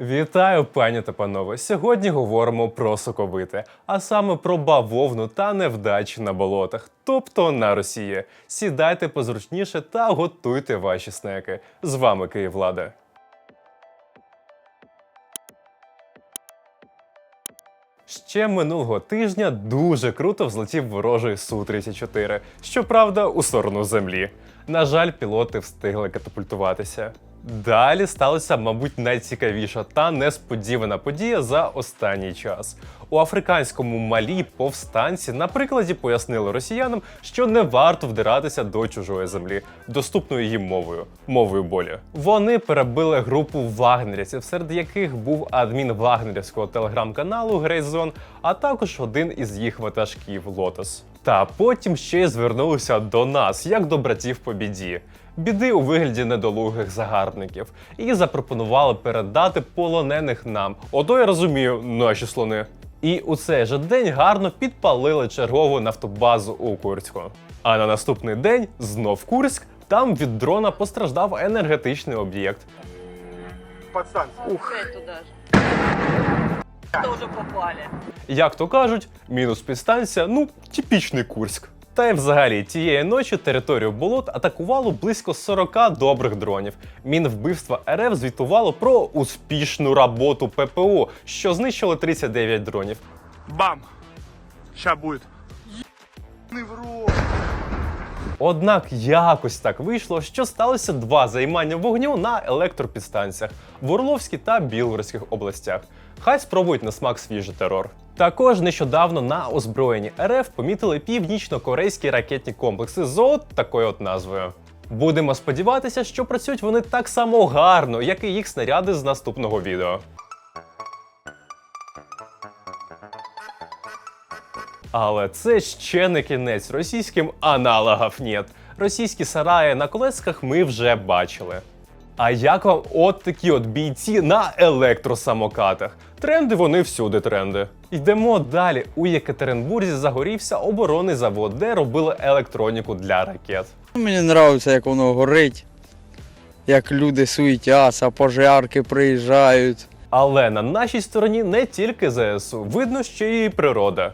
Вітаю, пані та панове. Сьогодні говоримо про соковите, а саме про бавовну та невдачі на болотах, тобто на Росії. Сідайте позручніше та готуйте ваші снеки. З вами Київлада. Ще минулого тижня дуже круто взлетів ворожий Су-34, щоправда, у сторону землі. На жаль, пілоти встигли катапультуватися. Далі сталася, мабуть, найцікавіша та несподівана подія за останній час. У африканському малі повстанці на прикладі пояснили росіянам, що не варто вдиратися до чужої землі, доступною їм мовою мовою болі. Вони перебили групу вагнерівців, серед яких був адмін вагнерівського телеграм-каналу Грейзон, а також один із їх ватажків Лотос. Та потім ще й звернулися до нас, як до братів по біді. Біди у вигляді недолугих загарбників, і запропонували передати полонених нам. Ото я розумію, наші слони. І у цей же день гарно підпалили чергову нафтобазу у Курську. А на наступний день знов Курськ. Там від дрона постраждав енергетичний об'єкт. попали. Як то кажуть, мінус підстанція, ну, типічний Курськ. Та й взагалі тієї ночі територію болот атакувало близько 40 добрих дронів. Мінвбивства РФ звітувало про успішну роботу ППО, що знищили 39 дронів. Бам! В рот. Однак якось так вийшло, що сталося два займання вогню на електропідстанціях в Орловській та Білгородських областях. Хай спробують на смак свіжий терор. Також нещодавно на озброєнні РФ помітили північно-корейські ракетні комплекси з от такою от назвою. Будемо сподіватися, що працюють вони так само гарно, як і їх снаряди з наступного відео. Але це ще не кінець російським аналогів нет. Російські сараї на колесках ми вже бачили. А як вам от такі от бійці на електросамокатах? Тренди вони всюди тренди. Йдемо далі. У Єкатеринбурзі загорівся оборонний завод, де робили електроніку для ракет. Мені подобається, як воно горить, як люди суетяться, пожарки приїжджають. Але на нашій стороні не тільки ЗСУ, видно, що і природа.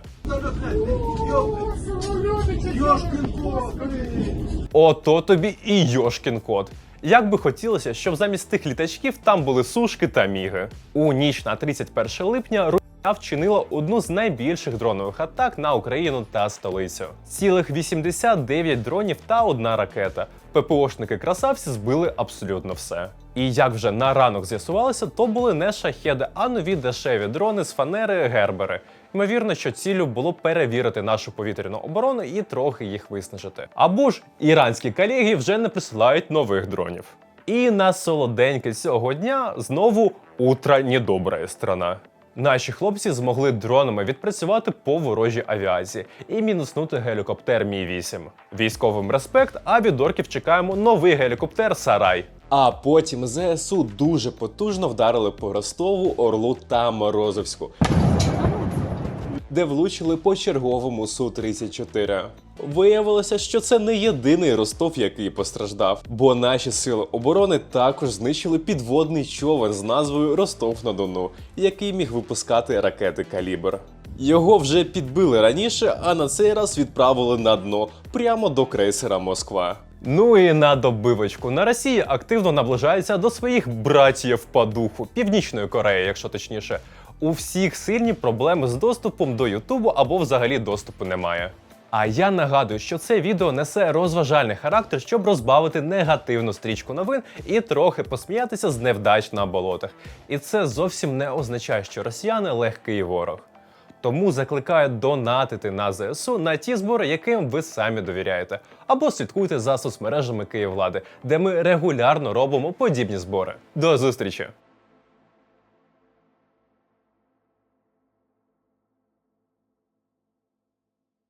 Ото тобі і Йошкін кот. Як би хотілося, щоб замість тих літачків там були сушки та міги. У ніч на 31 липня Росія вчинила одну з найбільших дронових атак на Україну та столицю. Цілих 89 дронів та одна ракета. ППОшники красавці збили абсолютно все. І як вже на ранок з'ясувалося, то були не шахеди, а нові дешеві дрони з фанери Гербери. Ймовірно, що ціллю було перевірити нашу повітряну оборону і трохи їх виснажити. Або ж іранські колеги вже не присилають нових дронів. І на солоденьке цього дня знову утра недобра страна. Наші хлопці змогли дронами відпрацювати по ворожій авіації і мінуснути гелікоптер Мі 8 Військовим респект, а від орків чекаємо новий гелікоптер Сарай. А потім ЗСУ дуже потужно вдарили по Ростову, Орлу та Морозовську де влучили по черговому Су-34. Виявилося, що це не єдиний Ростов, який постраждав, бо наші сили оборони також знищили підводний човен з назвою Ростов на Дону, який міг випускати ракети Калібр. Його вже підбили раніше, а на цей раз відправили на дно прямо до крейсера Москва. Ну і на добивочку. На Росії активно наближається до своїх братів по духу Північної Кореї, якщо точніше. У всіх сильні проблеми з доступом до Ютубу або взагалі доступу немає. А я нагадую, що це відео несе розважальний характер, щоб розбавити негативну стрічку новин і трохи посміятися з невдач на болотах. І це зовсім не означає, що росіяни легкий ворог. Тому закликаю донатити на ЗСУ на ті збори, яким ви самі довіряєте, або слідкуйте за соцмережами Київлади, де ми регулярно робимо подібні збори. До зустрічі!